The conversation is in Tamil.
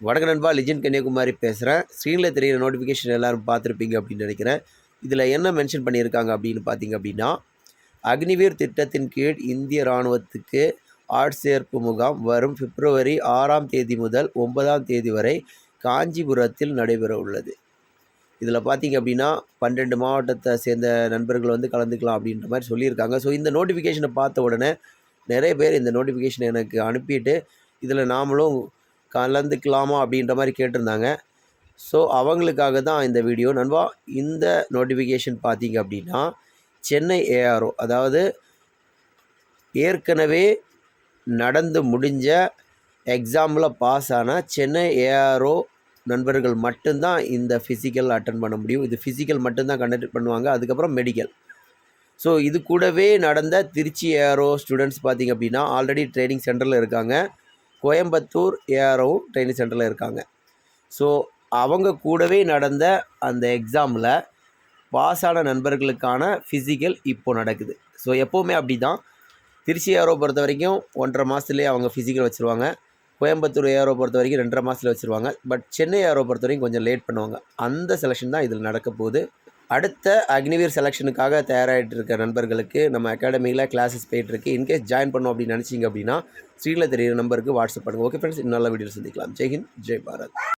வணக்க நண்பா லிஜன் கன்னியாகுமரி பேசுகிறேன் ஸ்க்ரீனில் தெரிகிற நோட்டிஃபிகேஷன் எல்லோரும் பார்த்துருப்பீங்க அப்படின்னு நினைக்கிறேன். இதில் என்ன மென்ஷன் பண்ணியிருக்காங்க அப்படின்னு பார்த்தீங்க அப்படின்னா அக்னிவீர் திட்டத்தின் கீழ் இந்திய இராணுவத்துக்கு ஆட்சேர்ப்பு முகாம் வரும் பிப்ரவரி ஆறாம் தேதி முதல் ஒன்பதாம் தேதி வரை காஞ்சிபுரத்தில் நடைபெற உள்ளது. இதில் பார்த்தீங்க அப்படின்னா பன்னெண்டு மாவட்டத்தை சேர்ந்த நண்பர்கள் வந்து கலந்துக்கலாம் அப்படின்ற மாதிரி சொல்லியிருக்காங்க. ஸோ இந்த நோட்டிஃபிகேஷனை பார்த்த உடனே நிறைய பேர் இந்த நோட்டிஃபிகேஷனை எனக்கு அனுப்பிட்டு இதில் நாமளும் கலந்துக்கலாமா அப்படின்ற மாதிரி கேட்டிருந்தாங்க. ஸோ அவங்களுக்காக தான் இந்த வீடியோ நண்பா இந்த நோட்டிஃபிகேஷன் பார்த்தீங்க அப்படின்னா சென்னை ஏஆர்ஓ அதாவது ஏற்கனவே நடந்து முடிஞ்ச எக்ஸாமில் பாஸ் ஆன சென்னை ஏஆர்ஓ நண்பர்கள் மட்டும்தான் இந்த ஃபிசிக்கல் அட்டன் பண்ண முடியும். இது ஃபிசிக்கல் மட்டும்தான் கண்டக்ட் பண்ணுவாங்க அதுக்கப்புறம் மெடிக்கல் ஸோ இது கூடவே நடந்த திருச்சி ஏஆர்ஓ ஸ்டூடெண்ட்ஸ் பார்த்திங்க அப்படின்னா ஆல்ரெடி ட்ரைனிங் சென்டரில் இருக்காங்க. கோயம்புத்தூர் ஏஆர்ஓவும் ட்ரைனிங் சென்டரில் இருக்காங்க. ஸோ அவங்க கூடவே நடந்த அந்த எக்ஸாமில் பாஸ் ஆன நண்பர்களுக்கான ஃபிசிக்கல் இப்போது நடக்குது. ஸோ எப்போவுமே அப்படி தான் திருச்சி ஏஆர்ஓ பொறுத்த வரைக்கும் ஒன்றரை மாதத்துலேயே அவங்க ஃபிசிக்கல் வச்சுருவாங்க. கோயம்புத்தூர் ஏஆர்ஓ பொறுத்த வரைக்கும் ரெண்டரை மாதத்தில் வச்சுருவாங்க. பட் சென்னை ஏஆர்ஓ பொறுத்த வரைக்கும் கொஞ்சம் லேட் பண்ணுவாங்க. அந்த செலெக்ஷன் தான் இதில் நடக்க போகுது. அடுத்த அக்னிவீர் செலெக்ஷனுக்காக தயாராகிட்டு இருக்க நண்பர்களுக்கு நம்ம அகாடமியில் கிளாஸஸ் போயிட்டுருக்கு. இன்கேஸ் ஜாயின் பண்ணோம் அப்படின்னு நினச்சிங்க அப்படின்னா ஸ்க்ரீனில் தெரியிற நம்பருக்கு வாட்ஸ்அப் பண்ணுங்கள் ஓகே ஃப்ரெண்ட்ஸ் இன்னும் நல்ல வீடியோ சந்திக்கலாம். ஜெய்ஹிந்த் ஜெய் பாரத்.